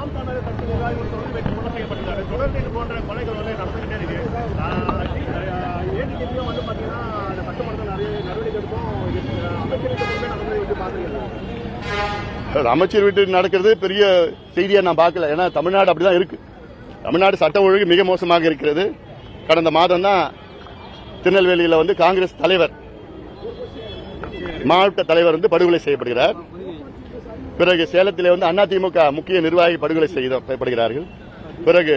நாம் தமிழர் கட்சியில் நிர்வாகிகள் தொடர்ந்து வைத்து கொலை செய்யப்பட்டிருக்காரு தொடர்ந்து இது போன்ற கொலைகள் வந்து நடந்துகிட்டே இருக்கு. ஏடிஎம்யும் வந்து பாத்தீங்கன்னா அந்த கட்டுப்படுத்த நிறைய நடவடிக்கை எடுக்கும் அமைச்சருக்கு பொறுப்பே நடந்ததை வந்து பாத்துருக்கேன் அமைச்சர் வீட்டு நடக்கிறது பெரிய செய்தியா நான் பார்க்கல. ஏன்னா தமிழ்நாடு அப்படிதான் இருக்கு. தமிழ்நாடு சட்டம் ஒழுங்கு மிக மோசமாக இருக்கிறது. கடந்த மாதம் தான் திருநெல்வேலியில் வந்து காங்கிரஸ் தலைவர் மாவட்ட தலைவர் வந்து படுகொலை செய்யப்படுகிறார். பிறகு சேலத்திலே வந்து அதிமுக முக்கிய நிர்வாகி படுகொலை செய்யப்படுகிறார்கள் பிறகு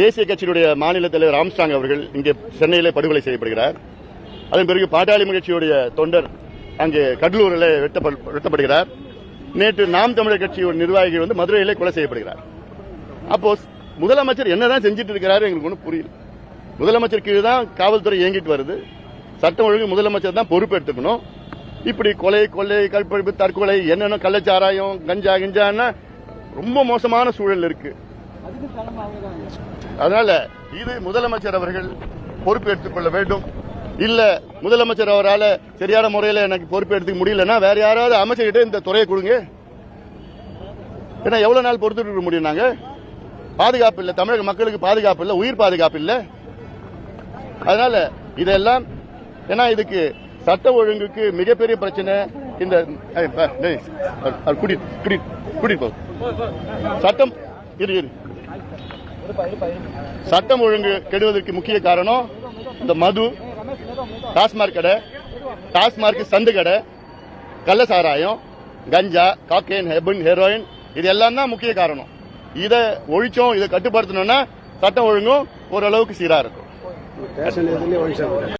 தேசிய கட்சியினுடைய மாநில தலைவர் ராம்ஸ்டாங் அவர்கள் இங்கே சென்னையிலே படுகொலை செய்யப்படுகிறார். அதன் பிறகு பாட்டாளி கட்சியுடைய தொண்டர் அங்கே கடலூரில் வெட்டப்படுகிறார். நேற்று நாம் தமிழர் கட்சியோட நிர்வாகிகள் வந்து மதுரையிலே கொலை செய்யப்படுகிறார். அப்போ முதலமைச்சர் என்னதான் செஞ்சிட்டு இருக்கிறாரு எங்களுக்கு ஒன்றும் புரியல. முதலமைச்சர் கீழே தான் காவல்துறை இயங்கிட்டு வருது. சட்டம் ஒழுங்கு முதலமைச்சர் தான் பொறுப்பு எடுத்துக்கணும் இப்படி கொலை கொள்ளை கற்பழிப்பு தற்கொலை என்னென்ன கள்ளச்சாராயம் கஞ்சா கிஞ்சான்னா ரொம்ப மோசமான சூழல் இருக்கு. அதனால இது முதலமைச்சர் அவர்கள் பொறுப்பேற்றுக் கொள்ள வேண்டும். இல்ல முதலமைச்சர் அவரால் சரியான முறையில் எனக்கு பொறுப்பேற்றுக்க முடியலன்னா வேற யாராவது அமைச்சர்கிட்ட இந்த துறையை கொடுங்க. ஏன்னா எவ்வளவு நாள் பொறுத்துட்டு இருக்க முடியும் நாங்க? பாதுகாப்பு இல்லை தமிழக மக்களுக்கு பாதுகாப்பு இல்லை உயிர் பாதுகாப்பு இல்லை. அதனால இதெல்லாம் ஏன்னா இதுக்கு சட்ட ஒழுங்குக்கு மிகப்பெரிய பிரச்சனை இந்த சட்டம் இரு இரு. சட்டம் ஒழுங்கு கெடுவதற்கு முக்கிய காரணம் இந்த மது டாஸ்மார்க் கடை டாஸ்மார்க் சந்து கடை கள்ள சாராயம் கஞ்சா காக்கேன் ஹெபன் ஹெரோயின் இது எல்லாம் தான் முக்கிய காரணம். இதை ஒழிச்சோம் இதை கட்டுப்படுத்தணும்னா சட்டம் ஒழுங்கும் ஓரளவுக்கு சீரா இருக்கும்.